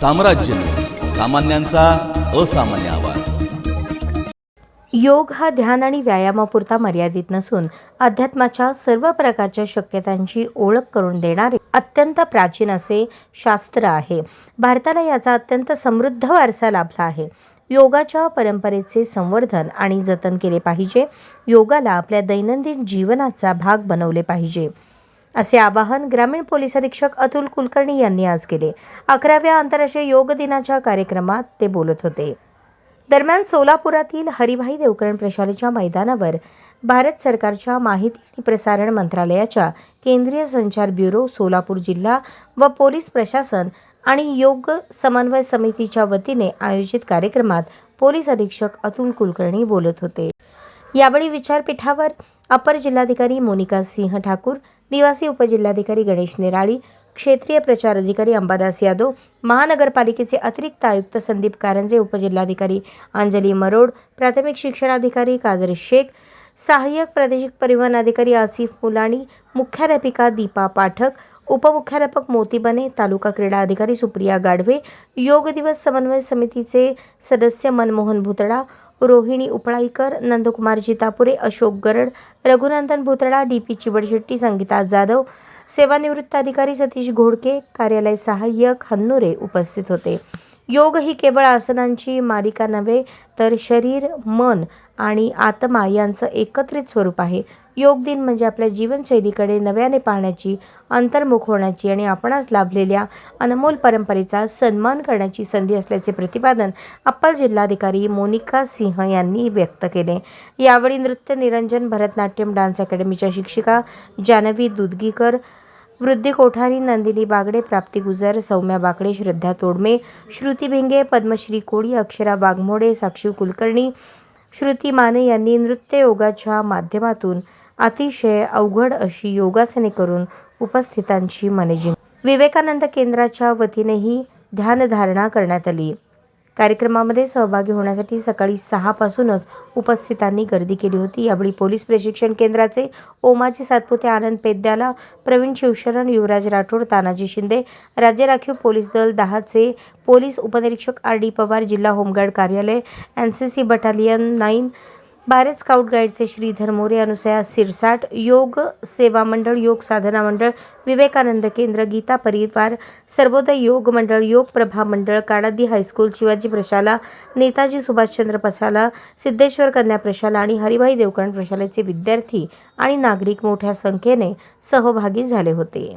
साम्राज्य. सामान्यांचा असामान्य आवाज. योग हा ध्यान आणि व्यायामापुरता मर्यादित नसून अध्यात्माच्या सर्व प्रकारच्या शक्यतांची ओळख करून देणारे अत्यंत प्राचीन असे शास्त्र आहे. भारताला याचा अत्यंत समृद्ध वारसा लाभला आहे. योगाच्या परंपरेचे संवर्धन आणि जतन केले पाहिजे. योगाला आपल्या दैनंदिन जीवनाचा भाग बनवले पाहिजे. असे आवाहन ग्रामीण पोलीस अधीक्षक अतुल कुलकर्णी यांनी आज केले. अकराव्या आंतरराष्ट्रीय योग दिनाच्या कार्यक्रमात ते बोलत होते. दरम्यान सोलापुरातील हरिभाई देवकरण प्रशालेच्या मैदानावर भारत सरकारच्या माहिती आणि प्रसारण मंत्रालयाच्या केंद्रीय संचार ब्युरो सोलापूर जिल्हा व पोलीस प्रशासन आणि योग समन्वय समितीच्या वतीने आयोजित कार्यक्रमात पोलीस अधीक्षक अतुल कुलकर्णी बोलत होते. यावेळी विचारपीठावर अपर जिल्हाधिकारी मोनिका सिंह ठाकूर निवासी उपजिल्हाधिकारी गणेश निराळी क्षेत्रीय प्रचार अधिकारी अंबादास यादव महानगरपालिकेचे अतिरिक्त आयुक्त संदीप कारंजे उपजिल्हाधिकारी अंजली मरोड प्राथमिक शिक्षणाधिकारी कादर शेख सहाय्यक प्रादेशिक परिवहन अधिकारी आसिफ मुलाणी मुख्याध्यापिका दीपा पाठक उपमुख्याध्यापक मोती बने तालुका क्रीडा अधिकारी सुप्रिया गाढवे योग दिवस समन्वय समितीचे सदस्य मनमोहन भुतडा रोहिणी उपळाईकर नंदकुमार जितापुरे अशोक गरड रघुनंदन भुतडा डी पी चिवडशेट्टी संगीता जाधव सेवानिवृत्त अधिकारी सतीश घोडके कार्यालय सहाय्यक हन्नुरे उपस्थित होते. योग ही केवळ आसनांची मालिका नव्हे तर शरीर मन आणि आत्मा यांचं एकत्रित स्वरूप आहे. योग दिन म्हणजे आपल्या जीवनशैलीकडे नव्याने पाहण्याची अंतर्मुख होण्याची आणि आपणास लाभलेल्या अनमोल परंपरेचा सन्मान करण्याची संधी असल्याचे प्रतिपादन अप्पर जिल्हाधिकारी मोनिका सिंह यांनी व्यक्त केले. यावेळी नृत्य निरंजन भरतनाट्यम डान्स अकॅडमीच्या शिक्षिका जानवी दुधगीकर वृद्धी कोठारी नंदिनी बागडे प्राप्ती गुजर सौम्या बाकडे श्रद्धा तोडमे श्रुती भिंगे पद्मश्री कोळी अक्षरा वाघमोडे साक्षी कुलकर्णी श्रुती माने यांनी नृत्य योगाच्या माध्यमातून अतिशय अवघड अशी योगासने करून उपस्थितांची मने जिंक विवेकानंद केंद्राच्या वतीनेही ध्यानधारणा करण्यात आली. कार्यक्रमामध्ये सहभागी होण्यासाठी सकाळी सहापासूनच उपस्थितांनी गर्दी केली होती. यावेळी पोलीस प्रशिक्षण केंद्राचे ओमाजी सातपुते आनंद पेद्याला प्रवीण शिवशरण युवराज राठोड तानाजी शिंदे राज्य राखीव पोलीस दल दहाचे पोलीस उपनिरीक्षक आर डी पवार जिल्हा होमगार्ड कार्यालय N C C battalion nine Bharat scout गाईडचे श्रीधर मोरे अनुसया सिरसाट योग सेवा मंडळ योग साधना मंडळ विवेकानंद केंद्र गीता परिवार सर्वोदय योग मंडळ योग प्रभा मंडळ काडादी हायस्कूल शिवाजी प्रशाला नेताजी सुभाषचंद्र प्रशाला सिद्धेश्वर कन्या प्रशाला आणि हरिभाई देवकरण प्रशालेचे विद्यार्थी आणि नागरिक मोठ्या संख्येने सहभागी झाले होते.